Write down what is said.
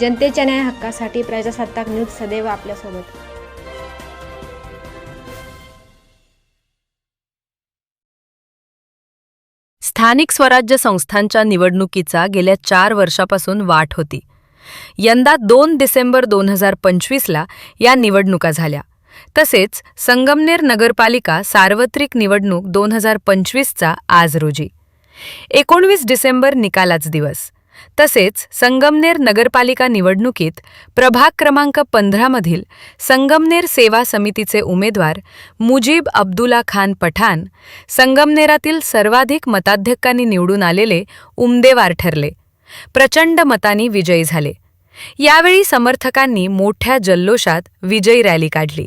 जनतेच्या न्याय हक्कासाठी प्रजासत्ताक न्यूज सदैव आपल्यासोबत. स्थानिक स्वराज्य संस्थांच्या निवडणुकीचा गेल्या चार वर्षापासून वाट होती. यंदा दोन डिसेंबर दोन हजार पंचवीसला या निवडणुका झाल्या. तसेच संगमनेर नगरपालिका सार्वत्रिक निवडणूक दोन हजार पंचवीसचा आज रोजी. एकोणवीस डिसेंबर निकालाच दिवस. तसेच संगमनेर नगरपालिका निवडणुकीत प्रभाग क्रमांक पंधरामधील संगमनेर सेवा समितीचे उमेदवार मुजीब अब्दुला खान पठाण संगमनेरातील सर्वाधिक मताध्यक्षांनी निवडून आलेले उमदेवार ठरले. प्रचंड मतांनी विजयी झाले. यावेळी समर्थकांनी मोठ्या जल्लोषात विजयी रॅली काढली.